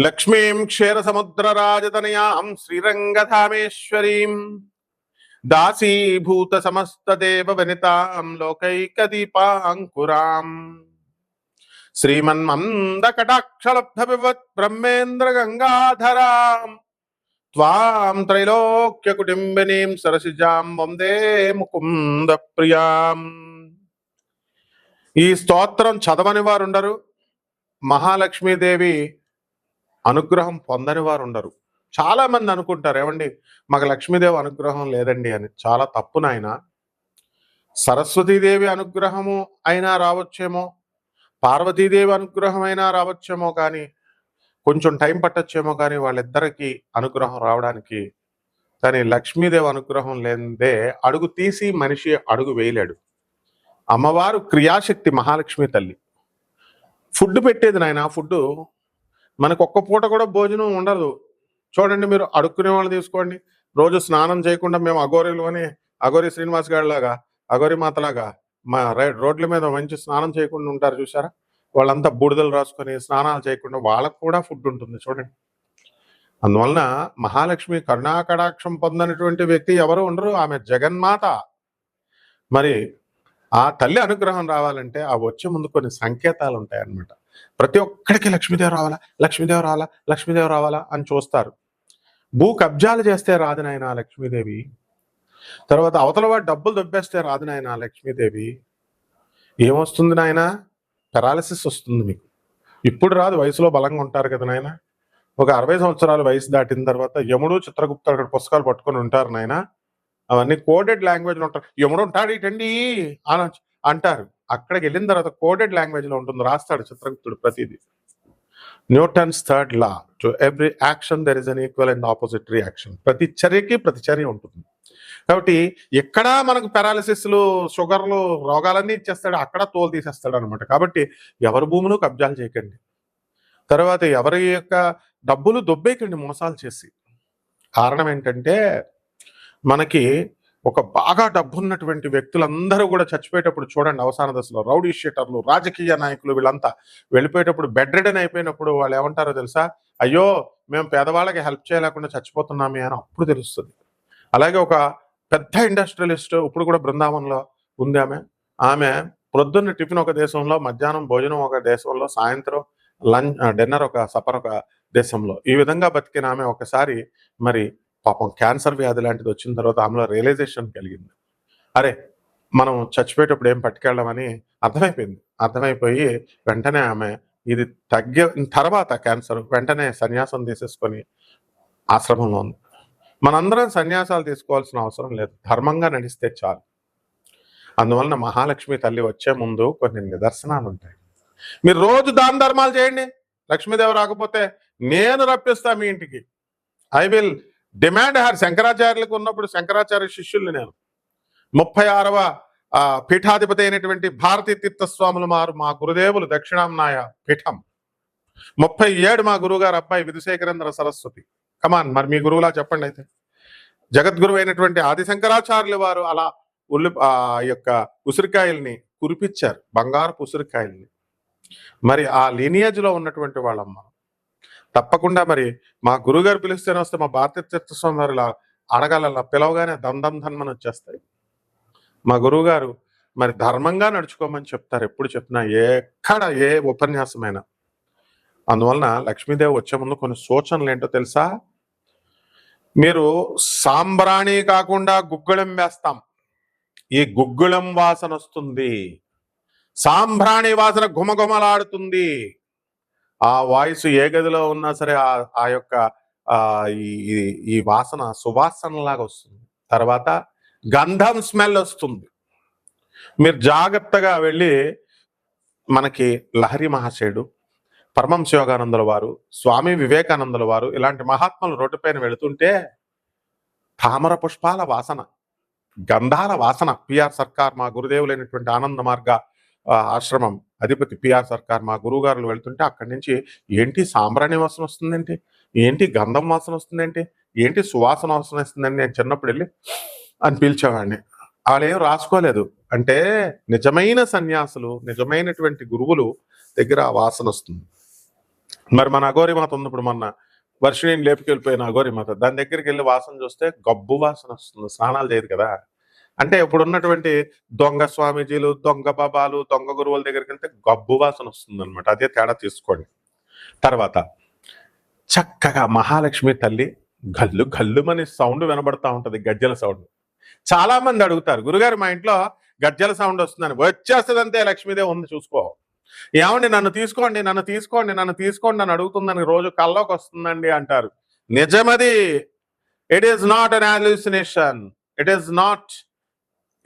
లక్ష్మీం క్షీరసముద్రరాజతనయాం శ్రీరంగధామేశ్వరీం. దాసీభూత సమస్తదేవ వనితాం లోకైకదీపాంకురాం. శ్రీమన్మందకటాక్షలబ్ధ వివత్ బ్రహ్మేంద్ర గంగాధరాం త్వాం త్రైలోక్య కుటుంబినీం సరసిజాం వందే ముకుంద ప్రియాం ఈ స్తోత్రం చదవని వారుండరు. మహాలక్ష్మీదేవి అనుగ్రహం పొందని వారు ఉండరు. చాలా మంది అనుకుంటారు ఏమండి మాకు లక్ష్మీదేవి అనుగ్రహం లేదండి అని. చాలా తప్పు నాయన. సరస్వతీదేవి అనుగ్రహము అయినా రావచ్చేమో పార్వతీదేవి అనుగ్రహం అయినా రావచ్చేమో కానీ కొంచెం టైం పట్టొచ్చేమో కానీ వాళ్ళిద్దరికీ అనుగ్రహం రావడానికి కానీ లక్ష్మీదేవి అనుగ్రహం లేదే అడుగు తీసి మనిషి అడుగు వేయలేడు. అమ్మవారు క్రియాశక్తి మహాలక్ష్మి తల్లి. ఫుడ్ పెట్టేది నాయన ఫుడ్ మనకు ఒక్క పూట కూడా భోజనం ఉండదు. చూడండి మీరు అడుక్కునే వాళ్ళు తీసుకోండి. రోజు స్నానం చేయకుండా మేము అఘోరీలు అని అఘోరి శ్రీనివాస్ గారిలాగా అఘోరి మాతలాగా మా రై- రోడ్ల మీద మంచి స్నానం చేయకుండా ఉంటారు చూసారా వాళ్ళంతా బూడిదలు రాసుకొని స్నానాలు చేయకుండా వాళ్ళకు కూడా ఫుడ్ ఉంటుంది చూడండి. అందువలన మహాలక్ష్మి కరుణాకటాక్షం పొందనటువంటి వ్యక్తి ఎవరు ఉండరు ఆమె జగన్మాత. మరి ఆ తల్లి అనుగ్రహం రావాలంటే ఆ వచ్చే ముందు కొన్ని సంకేతాలు ఉంటాయి అన్నమాట ప్రతి ఒక్కడికి లక్ష్మీదేవి రావాలా? లక్ష్మీదేవి రావాలా? లక్ష్మీదేవి రావాలా? అని చూస్తారు. భూ కబ్జాలు చేస్తే రాదు నాయన లక్ష్మీదేవి. తర్వాత అవతల వాడు డబ్బులు దొబ్బేస్తే రాదు నాయన లక్ష్మీదేవి. ఏమొస్తుంది నాయన? పెరాలసిస్ వస్తుంది మీకు. ఇప్పుడు రాదు వయసులో బలంగా ఉంటారు కదా నాయన. ఒక అరవై సంవత్సరాల వయసు దాటిన తర్వాత యముడు చిత్రగుప్త అక్కడ పుస్తకాలు పట్టుకొని ఉంటారు నాయన. అవన్నీ కోడెడ్ లాంగ్వేజ్లో ఉంటారు. యముడు ఉంటాడు ఇటండి అని అంటారు. అక్కడికి వెళ్ళిన తర్వాత కోడెడ్ లాంగ్వేజ్లో ఉంటుంది రాస్తాడు చిత్రగుప్తుడు ప్రతిదీ. Newton's third law to every action there is an equal and opposite reaction. ప్రతి చర్యకి ప్రతి చర్య ఉంటుంది. కాబట్టి ఎక్కడ మనకు పెరాలిసిస్లు షుగర్లు రోగాలన్నీ ఇచ్చేస్తాడు అక్కడ తోలు తీసేస్తాడు అనమాట కాబట్టి ఎవరి భూములు కబ్జాలు చేయకండి. తర్వాత ఎవరి యొక్క డబ్బులు దొబ్బేయకండి మోసాలు చేసి. కారణం ఏంటంటే మనకి ఒక బాగా డబ్బున్నటువంటి వ్యక్తులందరూ కూడా చచ్చిపోయేటప్పుడు చూడండి అవసాన దశలో. రౌడీ షీటర్లు రాజకీయ నాయకులు వీళ్ళంతా వెళ్ళిపోయేటప్పుడు బెడ్ రెడన్ అయిపోయినప్పుడు వాళ్ళు ఏమంటారో తెలుసా? అయ్యో మేము పేదవాళ్ళకి హెల్ప్ చేయలేకుండా చచ్చిపోతున్నామే అని అప్పుడు తెలుస్తుంది. అలాగే ఒక పెద్ద ఇండస్ట్రియలిస్ట్ ఇప్పుడు కూడా బృందావనంలో ఉంది ఆమె. ఆమె ప్రొద్దున్న టిఫిన్ ఒక దేశంలో మధ్యాహ్నం భోజనం ఒక దేశంలో సాయంత్రం లంచ్ డిన్నర్ ఒక సపర్ ఒక దేశంలో. ఈ విధంగా బతికిన ఆమె ఒకసారి మరి పాపం క్యాన్సర్ వ్యాధి లాంటిది వచ్చిన తర్వాత ఆమెలో రియలైజేషన్ కలిగింది. అరే మనం చచ్చిపోయేటప్పుడు ఏం పట్టుకెళ్ళమని అర్థమైపోయింది. అర్థమైపోయి వెంటనే ఆమె ఇది తగ్గిన తర్వాత క్యాన్సర్ వెంటనే సన్యాసం తీసేసుకొని ఆశ్రమంలో ఉంది. మనందరం సన్యాసాలు తీసుకోవాల్సిన అవసరం లేదు. ధర్మంగా నడిస్తే చాలు. అందువలన మహాలక్ష్మి తల్లి వచ్చే ముందు కొన్ని నిదర్శనాలు ఉంటాయి. మీరు రోజు దాన ధర్మాలు చేయండి. లక్ష్మీదేవి రాకపోతే నేను రప్పిస్తా మీ ఇంటికి. ఐ విల్ డిమాండ్ హర్ శంకరాచార్యులకు ఉన్నప్పుడు శంకరాచార్య శిష్యుల్ని నేను. ముప్పై ఆరవ పీఠాధిపతి అయినటువంటి భారతీ తీర్థస్వాములు మారు మా గురుదేవులు దక్షిణాంనాయ పీఠం. ముప్పై ఏడు మా గురువుగారు అబ్బాయి విధుశేఖరేంద్ర సరస్వతి. కమాన్ మరి మీ గురువులా చెప్పండి అయితే. జగద్గురువు అయినటువంటి ఆది శంకరాచార్యులు వారు అలా ఉల్లి ఆ యొక్క ఉసిరికాయల్ని కురిపించారు బంగారపు ఉసిరికాయల్ని. మరి ఆ లీనియజ్లో ఉన్నటువంటి వాళ్ళమ్మ తప్పకుండా మరి మా గురుగారు పిలిస్తేనే వస్తే మా భారతీయ తీర్థస్వామి వారు ఇలా అడగాల పిలవగానే దందం ధన్మని వచ్చేస్తాయి. మా గురువుగారు మరి ధర్మంగా నడుచుకోమని చెప్తారు. ఎప్పుడు చెప్పినా ఎక్కడ ఏ ఉపన్యాసమైనా. అందువలన లక్ష్మీదేవి వచ్చే ముందు కొన్ని సూచనలు ఏంటో తెలుసా? మీరు సాంబ్రాణి కాకుండా గుగ్గుళం వేస్తాం. ఈ గుగ్గుళం వాసన వస్తుంది. సాంబ్రాణి వాసన ఘుమఘుమలాడుతుంది. ఆ వాయిస్ ఏ గదిలో ఉన్నా సరే ఆ ఆ యొక్క ఈ ఈ- వాసన సువాసన లాగా వస్తుంది. తర్వాత గంధం స్మెల్ వస్తుంది. మీరు జాగ్రత్తగా వెళ్ళి మనకి లహరి మహాశయుడు పరమం శివగానందుల వారు స్వామి వివేకానందుల వారు ఇలాంటి మహాత్ములు రోడ్డుపైన వెళుతుంటే తామర పుష్పాల వాసన గంధాల వాసన. పిఆర్ సర్కార్ మా గురుదేవులైనటువంటి ఆనంద మార్గ ఆశ్రమం అధిపతి పిఆర్ సర్కార్ మా గురువుగారులు వెళ్తుంటే అక్కడి నుంచి ఏంటి సాంబ్రాణి వాసన వస్తుందంటే? ఏంటి గంధం వాసన వస్తుందేంటి? ఏంటి సువాసన వాసన వస్తుందండి? నేను చిన్నప్పుడు వెళ్ళి అని పిలిచేవాడిని. వాళ్ళు ఏం రాసుకోలేదు. అంటే నిజమైన సన్యాసులు నిజమైనటువంటి గురువులు దగ్గర ఆ వాసన వస్తుంది. మరి మన అఘోరి మాత ఉంది ఇప్పుడు మొన్న వర్షిణిని లేపుకెళ్ళిపోయిన అఘోరి మాత దాని దగ్గరికి వెళ్ళి వాసన చూస్తే గబ్బు వాసన వస్తుంది. స్నానాలు చేయదు కదా? అంటే ఇప్పుడు ఉన్నటువంటి దొంగ స్వామీజీలు దొంగ బాబాలు దొంగ గురువుల దగ్గరికి వెళ్తే గబ్బు వాసన వస్తుంది అనమాట అదే తేడా తీసుకోండి. తర్వాత చక్కగా మహాలక్ష్మి తల్లి గల్లు గల్లుమని సౌండ్ వినబడతా ఉంటుంది గజ్జల సౌండ్. చాలా మంది అడుగుతారు గురుగారు మా ఇంట్లో గజ్జల సౌండ్ వస్తుందని. వచ్చేస్తుంది అంతే లక్ష్మీదేవి ఉంది చూసుకో. ఏమండి నన్ను తీసుకోండి నన్ను తీసుకోండి నన్ను తీసుకోండి అని అడుగుతుందని రోజు కల్లోకి వస్తుందండి అంటారు. నిజమది. It is not an hallucination it is not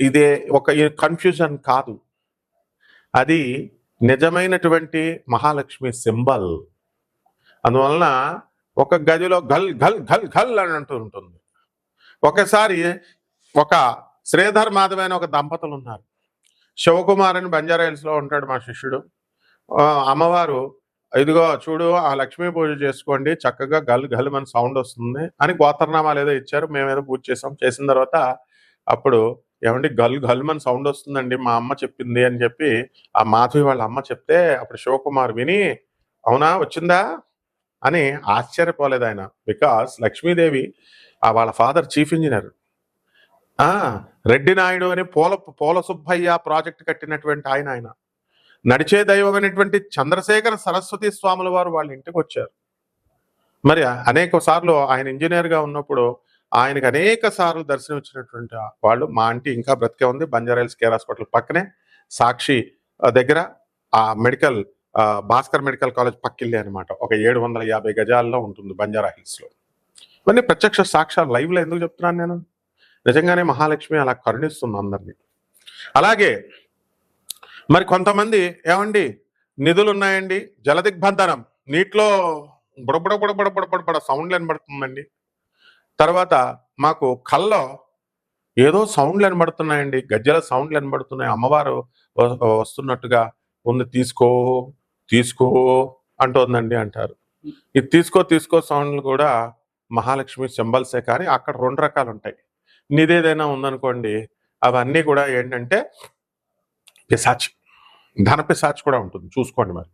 ఇదే ఒక కన్ఫ్యూజన్ కాదు. అది నిజమైనటువంటి మహాలక్ష్మి సింబల్. అందువలన ఒక గదిలో గల్ గల్ గల్ గల్ అని అంటూ ఉంటుంది. ఒకసారి ఒక శ్రీధర్ మాధవ్ అయిన ఒక దంపతులు ఉన్నారు. శివకుమార్ అని బంజారా ఉంటాడు మా శిష్యుడు. అమ్మవారు ఇదిగో చూడు ఆ లక్ష్మీ పూజ చేసుకోండి చక్కగా గల్ గల్ మన సౌండ్ వస్తుంది అని గోత్రనామాలు ఏదో ఇచ్చారు. మేమేదో పూజ చేసాం. చేసిన తర్వాత అప్పుడు ఏమండి గల్ గల్మని సౌండ్ వస్తుందండి మా అమ్మ చెప్పింది అని చెప్పి ఆ మాధవి వాళ్ళ అమ్మ చెప్తే అప్పుడు శివకుమార్ విని అవునా వచ్చిందా? అని ఆశ్చర్యపోలేదు ఆయన. బికాస్ లక్ష్మీదేవి ఆ వాళ్ళ ఫాదర్ చీఫ్ ఇంజనీర్. ఆ రెడ్డి నాయుడు అని పోల పోల సుబ్బయ్య ప్రాజెక్ట్ కట్టినటువంటి ఆయన ఆయన. నడిచే దైవమైనటువంటి చంద్రశేఖర సరస్వతి స్వాముల వారు వాళ్ళ ఇంటికి వచ్చారు. మరి అనేక సార్లు ఆయన ఇంజనీర్గా ఉన్నప్పుడు ఆయనకు అనేక సార్లు దర్శనం ఇచ్చినటువంటి వాళ్ళు మా ఆంటీ ఇంకా బ్రతికే ఉంది బంజారాయిల్స్ కేర్ హాస్పిటల్ పక్కనే సాక్షి దగ్గర ఆ మెడికల్ భాస్కర్ మెడికల్ కాలేజ్ పక్కిల్లి అనమాట ఒక ఏడు వందల యాభై గజాల్లో ఉంటుంది బంజారా హిల్స్లో. ఇవన్నీ ప్రత్యక్ష సాక్షాలు లైవ్లో ఎందుకు చెప్తున్నాను నేను? నిజంగానే మహాలక్ష్మి అలా కరుణిస్తుంది అందరినీ. అలాగే మరి కొంతమంది ఏమండి నిధులు ఉన్నాయండి జలదిగ్బంధనం నీటిలో బుడబుడ బుడబుడ బుడబుడ సౌండ్లు వినబడుతుందండి తర్వాత మాకు కల్లో ఏదో సౌండ్లు వినబడుతున్నాయండి. గజ్జల సౌండ్లు వినబడుతున్నాయి. అమ్మవారు వస్తున్నట్టుగా ఉంది. తీసుకో తీసుకో అంటోందండి అంటారు. ఇది తీసుకో తీసుకో సౌండ్లు కూడా మహాలక్ష్మి సింబల్సే కానీ అక్కడ రెండు రకాలు ఉంటాయి నీదేదైనా ఉందనుకోండి అవన్నీ కూడా ఏంటంటే పిశాచి. ధన పిశాచి కూడా ఉంటుంది. చూసుకోండి మరి.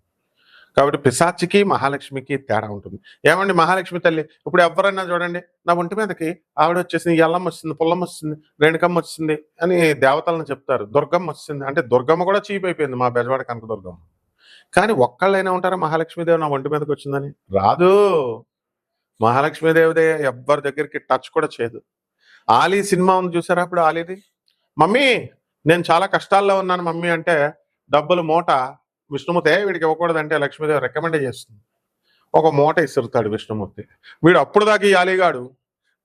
కాబట్టి పిశాచికి మహాలక్ష్మికి తేడా ఉంటుంది. ఏమండి మహాలక్ష్మి తల్లి? ఇప్పుడు ఎవరన్నా చూడండి నా ఒంటి మీదకి ఆవిడ వచ్చేసింది ఎల్లమ్మ వచ్చింది పుల్లమ్మ వచ్చింది రేణుకమ్మ వచ్చింది అని దేవతలను చెప్తారు. దుర్గమ్మ వచ్చింది. అంటే దుర్గమ్మ కూడా చీప్ అయిపోయింది మా బెజవాడ కనక దుర్గమ్మ. కానీ ఒక్కళ్ళైనా ఉంటారా మహాలక్ష్మీదేవి నా ఒంటి మీదకి వచ్చిందని? రాదు. మహాలక్ష్మీదేవిదే ఎవ్వరి దగ్గరికి టచ్ కూడా చేయదు. ఆలీ సినిమా ఉంది చూసారా అప్పుడు ఆలీది? మమ్మీ నేను చాలా కష్టాల్లో ఉన్నాను మమ్మీ అంటే డబ్బులు మూట విష్ణుమూర్తి వీడికి ఇవ్వకూడదంటే లక్ష్మీదేవి రికమెండ్ చేస్తుంది? ఒక మూట ఇసురుతాడు విష్ణుమూర్తి. వీడు అప్పుడు దాకా ఈ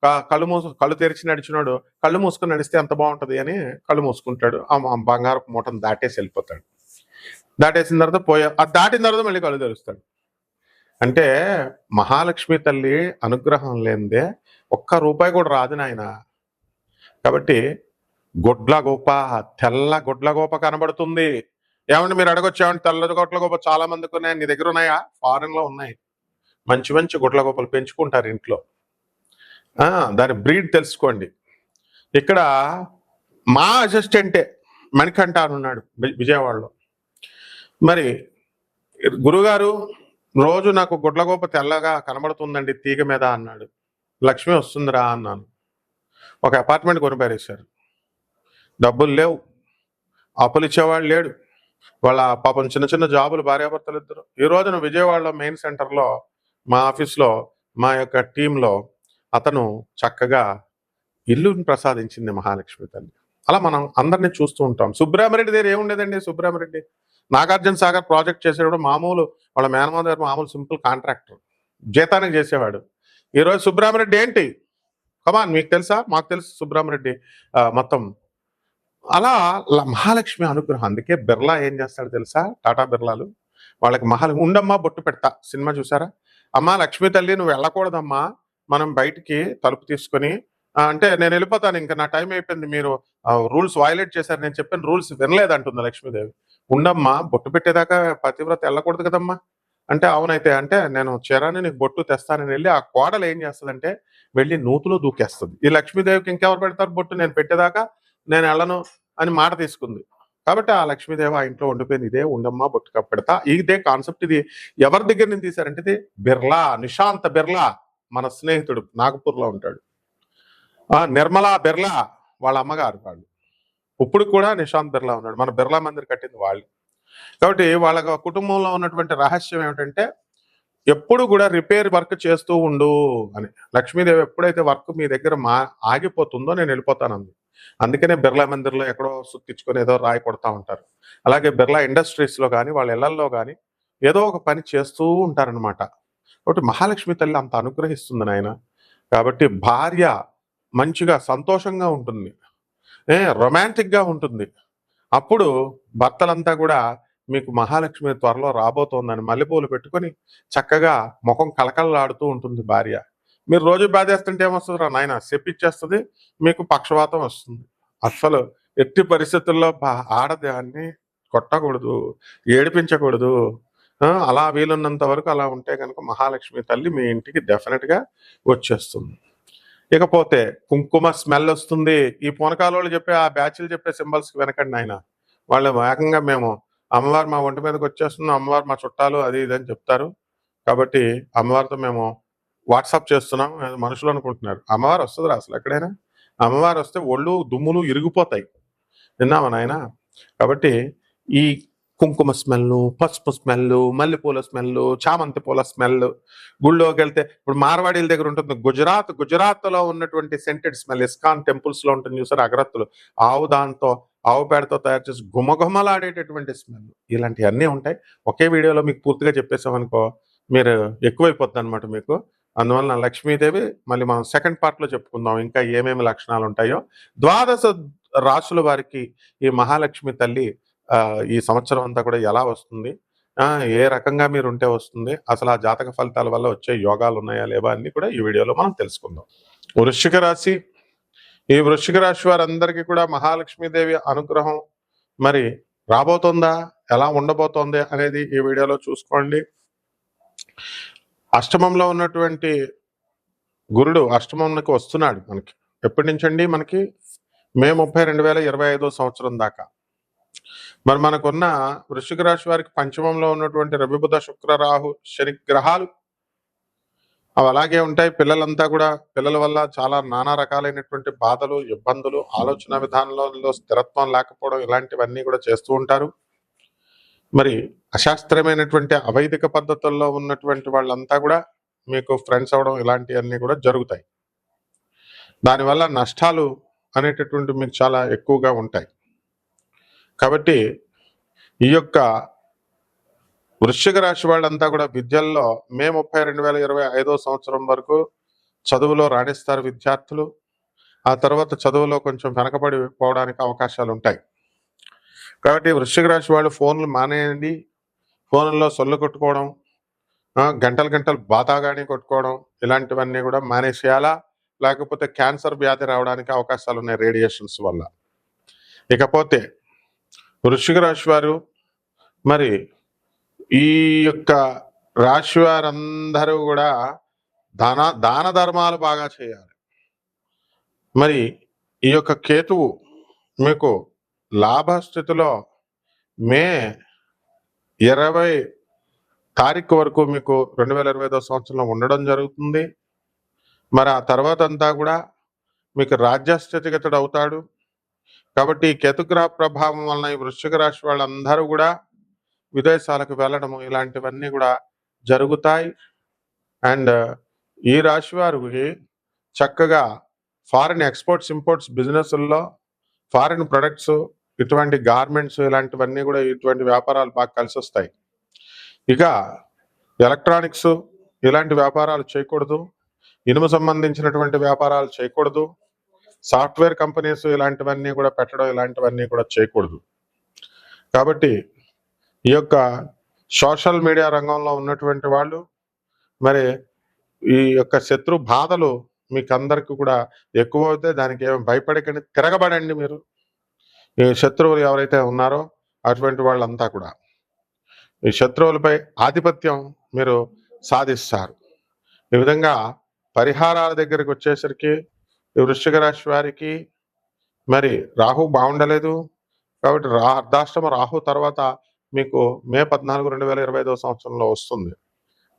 కళ్ళు మూసు కళ్ళు తెరిచి నడిచినాడు కళ్ళు మూసుకుని నడిస్తే ఎంత బాగుంటుంది అని కళ్ళు మూసుకుంటాడు. ఆ బంగారు బంగారపు మూటను దాటేసి వెళ్ళిపోతాడు. దాటేసిన తర్వాత పోయా అది దాటిన తర్వాత మళ్ళీ కళ్ళు తెరుస్తాడు. అంటే మహాలక్ష్మి తల్లి అనుగ్రహం లేనిదే ఒక్క రూపాయి కూడా రాదు నాయన. కాబట్టి గొడ్ల గోప తెల్ల గొడ్ల గోప కనబడుతుంది. ఏమంటే మీరు అడగొచ్చు ఏమంటే తెల్ల గొట్ల గొప్ప చాలా మందికి ఉన్నాయి. నీ దగ్గర ఉన్నాయా? ఫారెన్లో ఉన్నాయి. మంచి మంచి గొడ్ల గోపలు పెంచుకుంటారు ఇంట్లో. దాని బ్రీడ్ తెలుసుకోండి. ఇక్కడ మా అసిస్టెంటే మణికంఠ అని ఉన్నాడు విజయవాడలో. మరి గురుగారు రోజు నాకు గుడ్లగోప తెల్లగా కనబడుతుందండి తీగ మీద అన్నాడు. లక్ష్మి వస్తుందిరా అన్నాను. ఒక అపార్ట్మెంట్ కొనిపారేశారు. డబ్బులు లేవు. అప్పులు ఇచ్చేవాడు లేడు. వాళ్ళ పాపం చిన్న చిన్న జాబులు భార్యాభర్తలు ఇద్దరు ఈ రోజున విజయవాడలో మెయిన్ సెంటర్లో మా ఆఫీస్లో మా యొక్క టీంలో అతను చక్కగా ఇల్లుని ప్రసాదించింది మహాలక్ష్మి తల్లి. అలా మనం అందరినీ చూస్తూ ఉంటాం. సుబ్రహ్మరెడ్డి దగ్గర ఏముండేదండి? సుబ్రహ్మరెడ్డి. నాగార్జున సాగర్ ప్రాజెక్ట్ చేసేవాడు మామూలు వాళ్ళ మేనమామ గారు మామూలు సింపుల్ కాంట్రాక్టర్. జీతానికి చేసేవాడు. ఈరోజు సుబ్రహ్మరెడ్డి ఏంటి? కమాన్ మీకు తెలుసా? మాకు తెలుసు సుబ్రహ్మరెడ్డి మొత్తం అలా మహాలక్ష్మి అనుగ్రహం. అందుకే బిర్లా ఏం చేస్తాడు తెలుసా? టాటా బిర్లాలు వాళ్ళకి మహాల ఉండమ్మా బొట్టు పెడతా. సినిమా చూసారా? అమ్మా లక్ష్మి తల్లి నువ్వు వెళ్ళకూడదమ్మా. మనం బయటికి తలుపు తీసుకొని అంటే నేను వెళ్ళిపోతాను. ఇంకా నా టైం అయిపోయింది. మీరు రూల్స్ వయలేట్ చేశారు. నేను చెప్పిన రూల్స్ వినలేదంటుంది లక్ష్మీదేవి. ఉండమ్మా బొట్టు పెట్టేదాకా పతివ్రత వెళ్ళకూడదు కదమ్మా. అంటే అవునైతే అంటే నేను చీరాన్ని నీకు బొట్టు తెస్తానని వెళ్ళి ఆ కోడలు ఏం చేస్తుందంటే వెళ్ళి నూతులో దూకేస్తుంది. ఈ లక్ష్మీదేవికి ఇంకెవరు పెడతారు బొట్టు? నేను పెట్టేదాకా నేను వెళ్ళను అని మాట తీసుకుంది. కాబట్టి ఆ లక్ష్మీదేవి ఆ ఇంట్లో ఉండిపోయింది. ఇదే ఉండమ్మా బొట్టు పెడతా. ఇదే కాన్సెప్ట్ ఇది. ఎవరి దగ్గర నుంచి తీశారంటే ఇది? బిర్లా నిశాంత బిర్లా మన స్నేహితుడు నాగపూర్లో ఉంటాడు. ఆ నిర్మలా బిర్లా వాళ్ళ అమ్మగారు వాళ్ళు. ఇప్పుడు కూడా నిశాంత్ బిర్లా ఉన్నాడు. మన బిర్లా మందిర్ కట్టింది వాళ్ళు. కాబట్టి వాళ్ళ కుటుంబంలో ఉన్నటువంటి రహస్యం ఏమిటంటే ఎప్పుడు కూడా రిపేర్ వర్క్ చేస్తూ ఉండు అని. లక్ష్మీదేవి ఎప్పుడైతే వర్క్ మీ దగ్గర మా ఆగిపోతుందో నేను వెళ్ళిపోతానంది. అందుకనే బిర్లా మందిర్లో ఎక్కడో సుత్తించుకొని ఏదో రాయి కొడతా ఉంటారు. అలాగే బిర్లా ఇండస్ట్రీస్లో కానీ వాళ్ళ ఇళ్ళల్లో కానీ ఏదో ఒక పని చేస్తూ ఉంటారనమాట కాబట్టి మహాలక్ష్మి తల్లి అంత అనుగ్రహిస్తుంది నాయన. కాబట్టి భార్య మంచిగా సంతోషంగా ఉంటుంది. ఏ రొమాంటిక్గా ఉంటుంది. అప్పుడు భర్తలంతా కూడా మీకు మహాలక్ష్మి త్వరలో రాబోతోందని మల్లెపూలు పెట్టుకొని చక్కగా ముఖం కలకలలాడుతూ ఉంటుంది భార్య. మీరు రోజు బాధేస్తుంటే ఏమొస్తుంది రా నాయన? చెప్పిచ్చేస్తుంది మీకు పక్షవాతం వస్తుంది. అస్సలు ఎట్టి పరిస్థితుల్లో బా- ఆడదాన్ని కొట్టకూడదు ఏడిపించకూడదు. అలా వీలున్నంత వరకు అలా ఉంటే కనుక మహాలక్ష్మి తల్లి మీ ఇంటికి డెఫినెట్గా వచ్చేస్తుంది. ఇకపోతే కుంకుమ స్మెల్ వస్తుంది. ఈ పూనకాలు చెప్పే ఆ బ్యాచ్లు చెప్పే సింబల్స్కి వెనకండి ఆయన వాళ్ళు వేగంగా మేము అమ్మవారు మా ఒంటి మీదకి వచ్చేస్తున్నాం అమ్మవారు మా చుట్టాలు అది ఇది అని చెప్తారు. కాబట్టి అమ్మవారితో మేము వాట్సాప్ చేస్తున్నాం మనుషులు అనుకుంటున్నారు. అమ్మవారు వస్తుంది అసలు ఎక్కడైనా? అమ్మవారు వస్తే ఒళ్ళు దుమ్ములు ఇరిగిపోతాయి. విన్నామా నాయన? కాబట్టి ఈ కుంకుమ స్మెల్ పసుపు స్మెల్ మల్లెపూల స్మెల్ చామంతి పూల స్మెల్ గుళ్ళోకి వెళ్తే ఇప్పుడు మార్వాడీల దగ్గర ఉంటుంది. గుజరాత్ గుజరాత్లో ఉన్నటువంటి సెంటెడ్ స్మెల్ ఇస్కాన్ టెంపుల్స్లో ఉంటుంది చూసారు అగరత్తులు. ఆవు దాంతో ఆవు పేడతో తయారు చేసి గుమగుమలాడేటటువంటి స్మెల్ ఇలాంటివన్నీ ఉంటాయి. ఒకే వీడియోలో మీకు పూర్తిగా చెప్పేసామనుకో మీరు ఎక్కువైపోతుంది అనమాట మీకు. అందువలన లక్ష్మీదేవి మళ్ళీ మనం సెకండ్ పార్ట్లో చెప్పుకుందాం. ఇంకా ఏమేమి లక్షణాలు ఉంటాయో. ద్వాదశ రాసుల వారికి ఈ మహాలక్ష్మి తల్లి ఈ సంవత్సరం అంతా కూడా ఎలా వస్తుంది? ఏ రకంగా మీరు ఉంటే వస్తుంది? అసలు ఆ జాతక ఫలితాల వల్ల వచ్చే యోగాలు ఉన్నాయా లేవా అన్ని కూడా ఈ వీడియోలో మనం తెలుసుకుందాం. వృశ్చిక రాశి. ఈ వృశ్చిక రాశి వారందరికీ కూడా మహాలక్ష్మీదేవి అనుగ్రహం. మరి రాబోతుందా? ఎలా ఉండబోతోంది అనేది ఈ వీడియోలో చూసుకోండి. అష్టమంలో ఉన్నటువంటి గురుడు అష్టమంకి వస్తున్నాడు మనకి. ఎప్పటి నుంచండి అండి మనకి? మే ముప్పై రెండు వేల ఇరవై ఐదో సంవత్సరం దాకా. మరి మనకున్న వృషిక రాశి వారికి పంచమంలో ఉన్నటువంటి రవిబుధ శుక్ర రాహు శని గ్రహాలు అవి అలాగే ఉంటాయి. పిల్లలంతా కూడా పిల్లల వల్ల చాలా నానా రకాలైనటువంటి బాధలు ఇబ్బందులు ఆలోచన విధానంలో స్థిరత్వం లేకపోవడం ఇలాంటివన్నీ కూడా చేస్తూ ఉంటారు. మరి అశాస్త్రమైనటువంటి అవైదిక పద్ధతుల్లో ఉన్నటువంటి వాళ్ళంతా కూడా మీకు ఫ్రెండ్స్ అవడం ఇలాంటివన్నీ కూడా జరుగుతాయి. దానివల్ల నష్టాలు అనేటటువంటి మీకు చాలా ఎక్కువగా ఉంటాయి. కాబట్టి ఈ యొక్క వృశ్చిక రాశి వాళ్ళంతా కూడా విద్యల్లో మే ముప్పై రెండు వేల ఇరవై ఐదో సంవత్సరం వరకు చదువులో రాణిస్తారు విద్యార్థులు. ఆ తర్వాత చదువులో కొంచెం వెనకబడి పోవడానికి అవకాశాలు ఉంటాయి కాబట్టి వృశ్చిక రాశి వాళ్ళు ఫోన్లు మానేయండి. ఫోన్లలో సొల్లు కొట్టుకోవడం గంటలు గంటలు బాతాగాని కొట్టుకోవడం ఇలాంటివన్నీ కూడా మానేసేయాలా? లేకపోతే క్యాన్సర్ వ్యాధి రావడానికి అవకాశాలు ఉన్నాయి రేడియేషన్స్ వల్ల. ఇకపోతే వృశ్చిక రాశి వారు మరి ఈ యొక్క రాశి వారందరూ కూడా దాన దాన ధర్మాలు బాగా చేయాలి. మరి ఈ యొక్క కేతువు మీకు లాభస్థితిలో మే ఇరవై తారీఖు వరకు మీకు రెండు వేల ఇరవై ఐదో సంవత్సరంలో ఉండడం జరుగుతుంది. మరి ఆ తర్వాత అంతా కూడా మీకు రాజ్యస్థితిగతుడు అవుతాడు. కాబట్టి ఈ కేతుగ్రహ ప్రభావం వలన ఈ వృశ్చిక రాశి వాళ్ళందరూ కూడా విదేశాలకు వెళ్ళడము ఇలాంటివన్నీ కూడా జరుగుతాయి. అండ్ ఈ రాశి వారికి చక్కగా ఫారిన్ ఎక్స్పోర్ట్స్ ఇంపోర్ట్స్ బిజినెస్ల్లో ఫారిన్ ప్రొడక్ట్స్ ఇటువంటి గార్మెంట్స్ ఇలాంటివన్నీ కూడా ఇటువంటి వ్యాపారాలు బాగా కలిసి వస్తాయి. ఇక ఎలక్ట్రానిక్స్ ఇలాంటి వ్యాపారాలు చేయకూడదు. ఇనుము సంబంధించినటువంటి వ్యాపారాలు చేయకూడదు. సాఫ్ట్వేర్ కంపెనీస్ ఇలాంటివన్నీ కూడా పెట్టడం ఇలాంటివన్నీ కూడా చేయకూడదు. కాబట్టి ఈ యొక్క సోషల్ మీడియా రంగంలో ఉన్నటువంటి వాళ్ళు మరి ఈ యొక్క శత్రు బాధలు మీకు అందరికి కూడా ఎక్కువ అవుతే దానికి ఏమి భయపడకండి. తిరగబడండి మీరు. శత్రువులు ఎవరైతే ఉన్నారో అటువంటి వాళ్ళంతా కూడా. ఈ శత్రువులపై ఆధిపత్యం మీరు సాధిస్తారు. ఈ విధంగా పరిహారాల దగ్గరికి వచ్చేసరికి వృశ్చిక రాశి వారికి మరి రాహు బాగుండలేదు. కాబట్టి రా అర్ధాష్టమ రాహు తర్వాత మీకు మే పద్నాలుగు రెండు వేల ఇరవై ఐదవ సంవత్సరంలో వస్తుంది.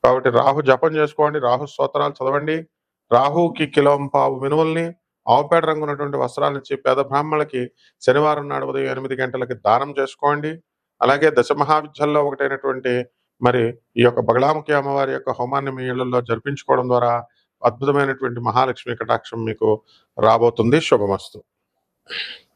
కాబట్టి రాహు జపం చేసుకోండి రాహు స్తోత్రాలు చదవండి. రాహుకి కిలోం పావు మినుముల్ని ఆవుపేడ రంగు ఉన్నటువంటి వస్త్రాలు ఇచ్చి పేద బ్రాహ్మణులకి శనివారం నాడు ఉదయం ఎనిమిది గంటలకి దానం చేసుకోండి. అలాగే దశ మహావిద్యల్లో ఒకటైనటువంటి మరి ఈ యొక్క బగళాముఖి అమ్మవారి యొక్క హోమాన్ని మీ ఇళ్ళలో జరిపించుకోవడం ద్వారా అద్భుతమైనటువంటి మహాలక్ష్మి కటాక్షం మీకు రాబోతుంది. శుభమస్తు.